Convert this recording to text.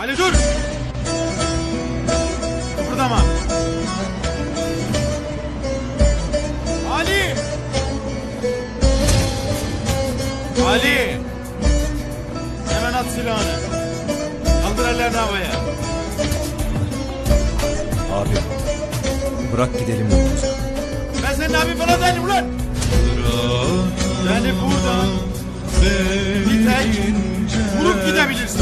Ali dur. Kıpırdama. Ali. Ali. Hemen at silahını. Kaldır ellerini havaya. Abi bırak gidelim yolumuza. Ben senin abin falan değilim ulan. Yani buradan bir tek vurup gidebilirsin.